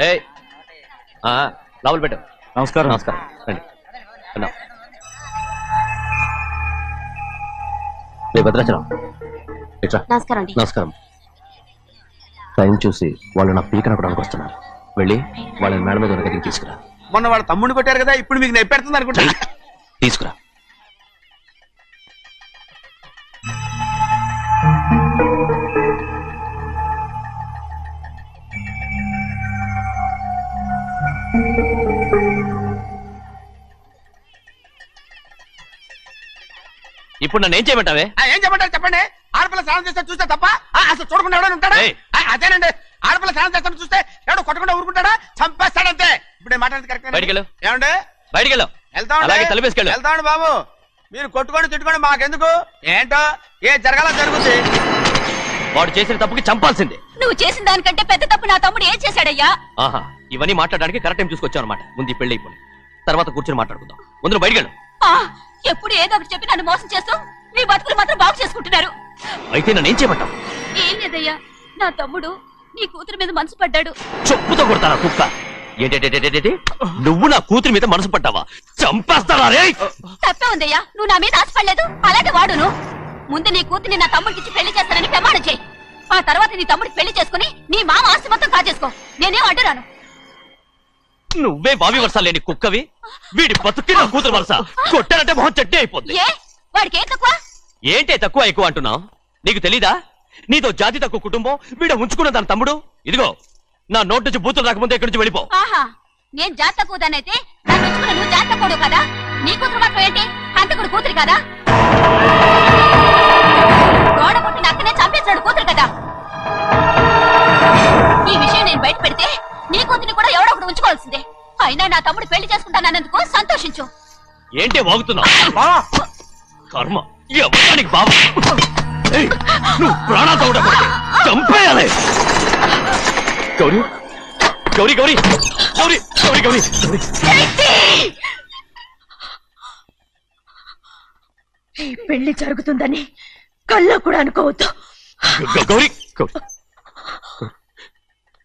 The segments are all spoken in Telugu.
రే లోపల పెట్టు. నమస్కారం. నమస్కారం. రండి. వెళ్దాం. రే భద్రాచలం. ఇట్రా. నమస్కారం అండి. నమస్కారం. టైం చూసి వాళ్ళు నా పీకన కూడా వస్తున్నారు. వెళ్ళి వాళ్ళని మేడం మీద ఉన్న గదికి తీసుకురా. మొన్న వాళ్ళ తమ్ముడిని కొట్టారు కదా ఇప్పుడు మీకు నెప్పెడుతుంది అనుకుంటా. తీసుకురా. ఇప్పుడు నన్ను ఏం చేయమంటావే? ఆ, ఏం చెప్పంటారు చెప్పండి? ఆడపిల్ల స్నానం చేస్తే చూస్తే తప్ప ఆ, అసలు చూడకుండా ఎవడైనా ఉంటాడా? ఏయ్. ఆ, అదేనండి. ఆడపిల్ల స్నానం చేస్తాను చూస్తే ఎవడు కొట్టకుండా ఊరుకుంటాడా? చంపేస్తాడంతే. ఇప్పుడు నేను మాట్లాడేది కరెక్ట్ బయటికి వెళ్ళు. ఏమండి? బయటికి వెళ్ళు. వెళ్తామండి. అలాగే తలపేసుకెళ్ళు వెళ్తామండి బాబు. మీరు కొట్టుకొని తిట్టుకొని మాకెందుకు? ఏంటో? ఏ జరగాల జరుగుతుంది వాడు చేసిన తప్పుకి చంపాల్సిందే. నువ్వు చేసిన దానికంటే పెద్ద తప్పు నా తమ్ముడు ఏం చేశాడయ్యా? ఆహా ఇవన్నీ మాట్లాడడానికి కరెక్ట్ టైం చూసుకొచ్చావు అనమాట ముందు పెళ్ళి అయిపోయి తర్వాత కూర్చొని మాట్లాడుకుందాం. ముందు నువ్వు బయటికి వెళ్ళు. ఆ, ఎప్పుడు ఏదో ఒకటి చెప్పి నన్ను మోసం చేస్తూ మీ బతుకులు మాత్రం బాగు చేసుకుంటున్నారు. అయితే నన్ను ఏం చేయమంటావు? ఏం లేదయ్యా నా తమ్ముడు నీ కూతురు మీద మనసు పడ్డాడు. చెప్పుతో కొడతారా కుక్క? ఏంటేటేటేటేటే నువ్వు నా కూతురి మీద మనసు పట్టావా చంపేస్తారా రే? తప్పే ఉందయ్యా నువ్వు నా మీద ఆశపడలేదు అలాగే వాడును. ముందు నీ కూతుర్ని నా తమ్ముడికి పెళ్ళి చేస్తానని ప్రమాణం చేయి. ఆ తర్వాత నీ తమ్ముడికి పెళ్ళి చేసుకుని నీ మామ ఆస్తి మొత్తం కాజేసుకో. నేనేం అడ్డురాను. నువ్వే బావి వరస లేని కుక్కవి? వీడి బతుక్కి నా కూతురు వరస. కొట్టానంటే మొహం చెట్టే అయిపోద్ది. ఏ? వాడికి ఏం తక్కువ? ఏంటే తక్కువ ఎక్కువ అంటున్నావు? నీకు తెలీదా? నీతో జాతి తక్కువ కుటుంబం వీడ ఉంచుకున్న దాని తమ్ముడు? ఇదిగో నా నోటి నుంచి బూతులు రాకముందే ఇక్కడి నుంచి వెళ్ళిపో. ఆహా నేను జాత నన్ను ఉంచుకున్న నువ్వు జాత కూడు కదా? నీ కూతురు మాత్రం ఏంటి? హంతకుడు కూతురు కదా? గోడ పుట్టిన అక్కనే చంపేశాడు కూతురు కదా? ఈ విషయం నేను బయట పెడితే నీ కూతురిని కూడా ఎవడో ఒకడు ఉంచుకోవాల్సిందే. అయినా నా తమ్ముడు పెళ్ళి చేసుకుంటానన్నందుకు సంతోషించు. ఏంటే వాగుతున్నావు? కర్మ. ఎవరికి బాబా ఏయ్, నువ్వు ప్రాణాలతో ఉండకూడదు. చంపేయాలి. గౌరీ గౌరీ గౌరీ గౌరీ గౌరీ గౌరీ. గౌరీ ఈ పెళ్ళి జరుగుతుందని కల్లో కూడా అనుకోవద్దు. గౌరీ గౌరీ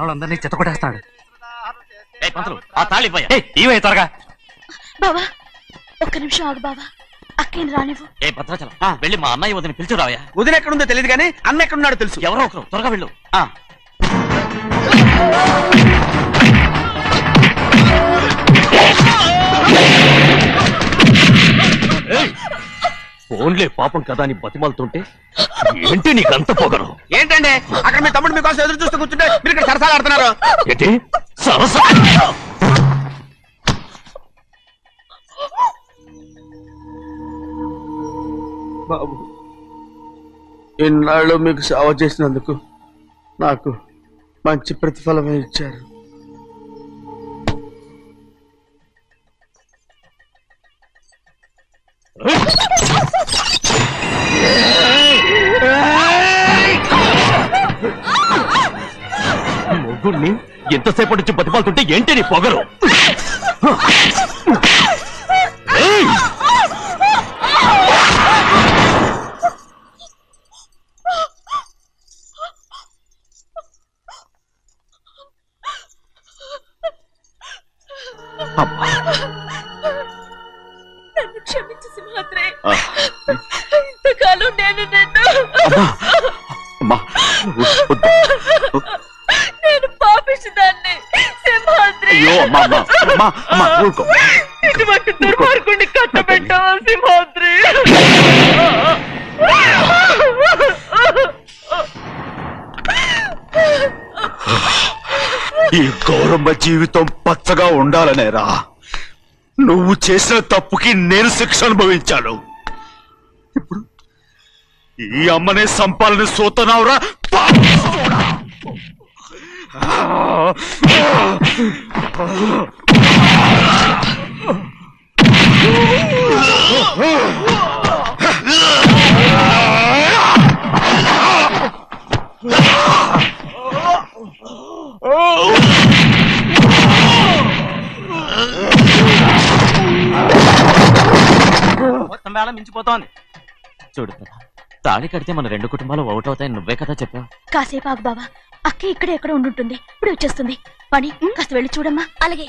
మనోళ్ళందరినీ చెత్తకొట్టేస్తాడు ఏయ్, పంతులు, ఆ తాళి ఇవ్వయ్యా. ఇవే త్వరగా. బావా ఒక్క నిమిషం ఆగు బావా. అక్కేని రానివ్వు. ఏ భద్రాచలం వెళ్ళి మా అన్నయ్య వదిన పిలిచురావయ్యా వదిన ఎక్కడుందో తెలియదు కానీ అన్న ఎక్కడున్నాడో తెలుసు. ఎవరో ఒకరు త్వరగా వెళ్ళు. ఆ, ఏయ్! ఫోన్లే పాపం కదా అని బతిమాలుతుంటే ఏంటి నీకంత పొగరు? ఏంటండి? అక్కడ మీ తమ్ముడు మీకోసం ఎదురు చూస్తూ కూర్చుంటే మీరు ఇక్కడ సరసాలు ఆడుతున్నారు. ఏంటి? సరస? బాబు ఇన్నాళ్ళు మీకు సేవ చేసినందుకు నాకు మంచి ప్రతిఫలమే ఇచ్చారు. మొగుణ్ణి ఎంతసేపటి నుంచి బతిపాలుతుంటే ఏంటి నీ పొగరు? అయ్యో అమ్మా అమ్మా అమ్మా అమ్మా ఊరుకో. ఇటువంటి దుర్మార్గుడిని కట్టబెట్టావా సింహాద్రి. ఈ గౌరమ్మ జీవితం పచ్చగా ఉండాలనేరా. నువ్వు చేసిన తప్పుకి నేను శిక్ష అనుభవించాను. ఇప్పుడు ఈ అమ్మనే సంపాలని సోతనావురా. మొత్తం వేళ మించిపోతోంది. చూడు తాళి కడితే మన రెండు కుటుంబాలు అవుతాయని నువ్వే కదా చెప్పావు. కాసేపు ఆగు బావా. అక్క ఇక్కడే ఎక్కడ ఉండుంటుంది. ఇప్పుడు వచ్చేస్తుంది. పని కాస్త వెళ్ళి చూడమ్మా. అలాగే.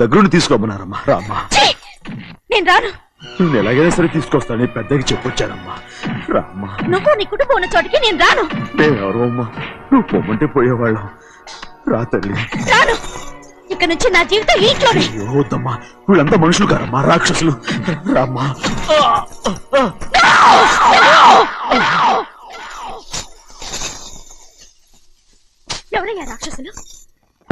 దగ్గరుండి తీసుకోమన్నారమ్మా. రామ్మా! నేను రాను. నేను ఎలాగైనా సరే తీసుకొస్తాను. పెద్దకి చెప్పొచ్చానమ్మా. రామ్మా. నువ్వు నీ కుటుంబం ఉన్న చోటికి నేను రాను. మేమెవరో అమ్మా నువ్వు పొమ్మంటే పోయేవాళ్ళం. రా తల్లి. రాను. ఇక నుంచి నా జీవితం ఈ ఇంట్లోనే అయ్యో వద్దమ్మా. వీళ్ళంతా మనుషులు కారమ్మా రాక్షసులు. రామ్మా. ఎవరయ్యా రాక్షసులు?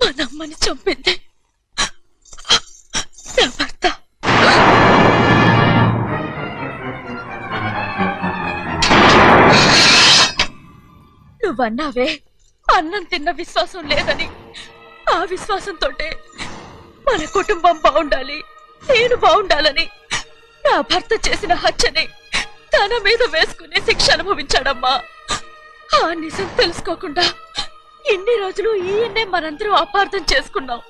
మా నమ్మని చంపింది. నా భర్త. నువ్వన్నావే అన్నం తిన్న విశ్వాసం లేదని. ఆ విశ్వాసంతో మన కుటుంబం బాగుండాలి నేను బాగుండాలని. నా భర్త చేసిన హత్యని తన మీద వేసుకునే శిక్ష అనుభవించాడమ్మా. ఆ నిజం తెలుసుకోకుండా ఇన్ని రోజులు ఈయన్నే మనందరూ అపార్థం చేసుకున్నాం.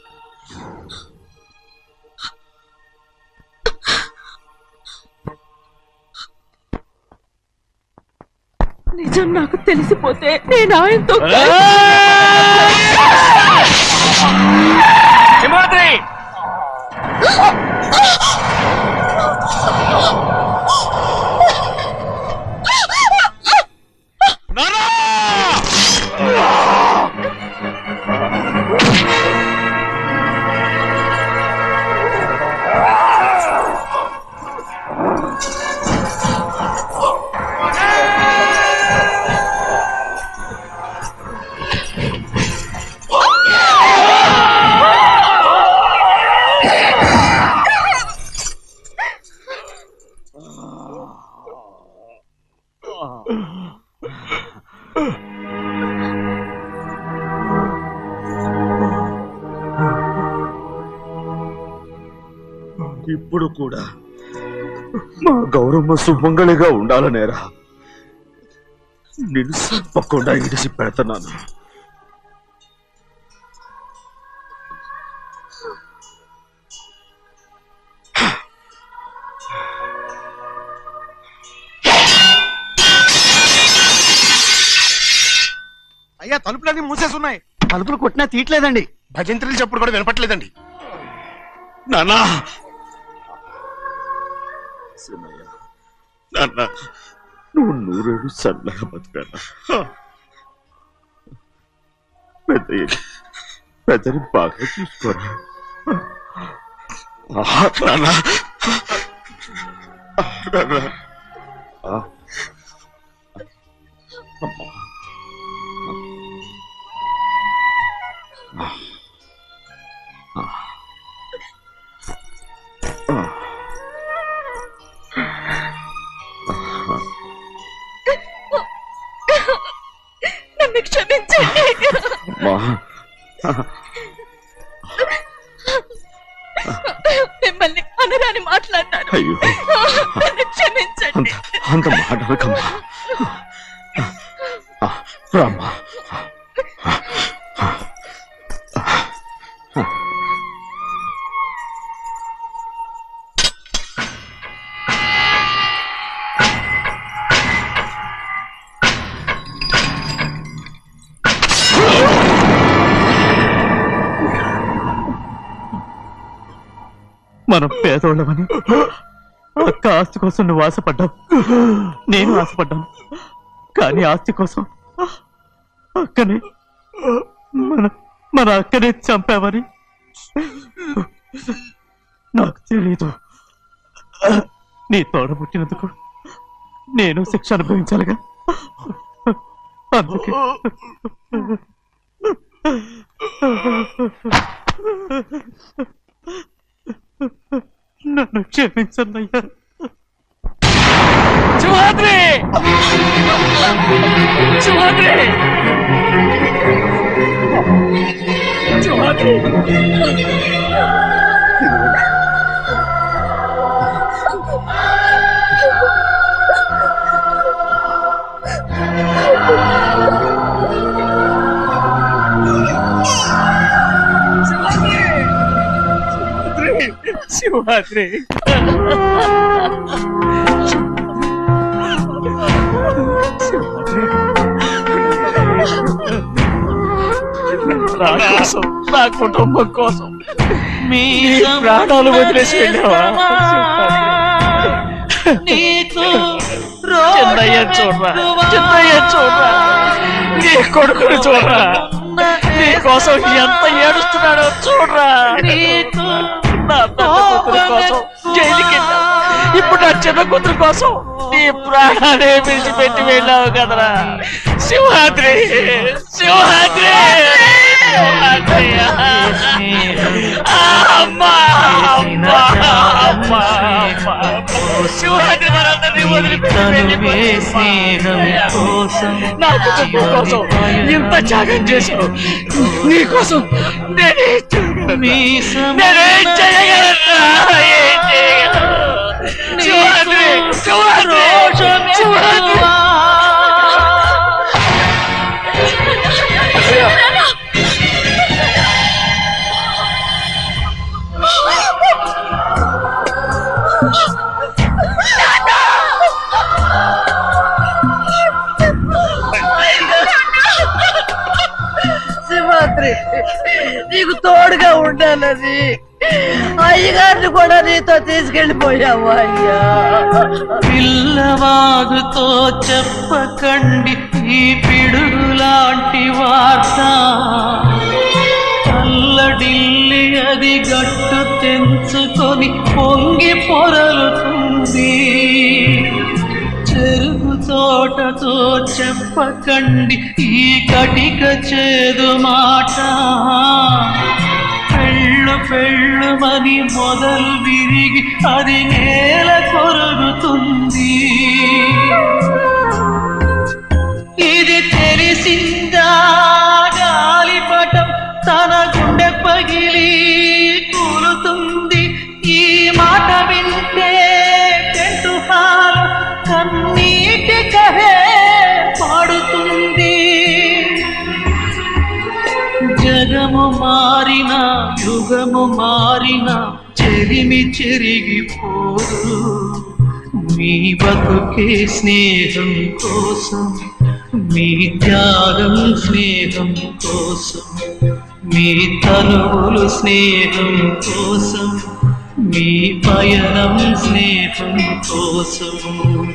నిజం నాకు తెలిసిపోతే నేను ఆయనతో ఇప్పుడు కూడా. మా గౌరమ్మ సుమంగళిగా ఉండాలనేరా. నిన్ను తప్పకుండా ఇడిసి పెడుతున్నాను. అయ్యా తలుపులన్నీ మూసేసి ఉన్నాయి తలుపులు కొట్టినా తీయట్లేదండి. భజంత్రులు చెప్పుడు కూడా వినపట్లేదండి. నాన్నా సినయ్య, నాన్న నువ్వు నూరేడు సన్నగా బతుకన్నా పెద్ద పెద్దని బాగా చూసుకోరా? నాన్న. నాన్న. అమ్మా. అమ్మా మిమ్మల్ని అనరాని మాట్లాడినాను అయ్యో. నన్ను క్షమించండి. అంత ఆ, రామ్మా. మనం పేదోళ్ళమని. అక్క ఆస్తి కోసం నువ్వు ఆశపడ్డావు. నేను ఆశపడ్డాను. కానీ ఆస్తి కోసం అక్కనే మన మన అక్కనే చంపావని నాకు తెలీదు. నీ తోడ పుట్టినందుకు నేను శిక్ష అనుభవించాలిగా. అందుకే నన్ను క్షమించన్నయ్యా సింహాద్రి సింహాద్రి సింహాద్రి సింహాద్రి నా కోసం నా కుటుంబం కోసం మీ ప్రాణాలు వదిలేసి వెళ్ళావా చిన్నయ్య చూడరా చిన్నయ్య చూడరా నీ కొడుకుని చూడరా నీ కోసం ఎంత ఏడుస్తున్నాడో చూడరా. నా పెద్ద కూతురు కోసం జైలుకి వెళ్ళావు. ఇప్పుడు నా చిన్న కూతురు కోసం నీ ప్రాణాలే విడిచిపెట్టి వెళ్ళావు కదరా. సింహాద్రి సింహాద్రి సింహాద్రి మనందరినీ వదిలిపెట్టి. నా కుటుంబం కోసం ఇంత త్యాగం చేశావు. నీ కోసం నేనే Missa. Tio André! Tio André! Tio André! Thank you. నీకు తోడుగా ఉండాలని అయ్యగారిని కూడా నీతో తీసుకెళ్ళిపోయావు అయ్యా. పిల్లవాగుతో చెప్పకండి ఈ పిడుగులాంటి వార్త. చల్లడిల్లి అది గట్టు తెంచుకొని పొంగి పొరలుతుంది. చోట తోటతో చెప్పకండి ఈ కటిక చేదు మాట. పెళ్ళు పెళ్ళుమని మొదలు విరిగి అది నేల కొరుగుతుంది. యుగము మారిన చెరిమి చెరిగిపోదు. మీ బతుకే స్నేహం కోసం మీ త్యాగం స్నేహం కోసం మీ తనువులు స్నేహం కోసం మీ పయనం స్నేహం కోసం.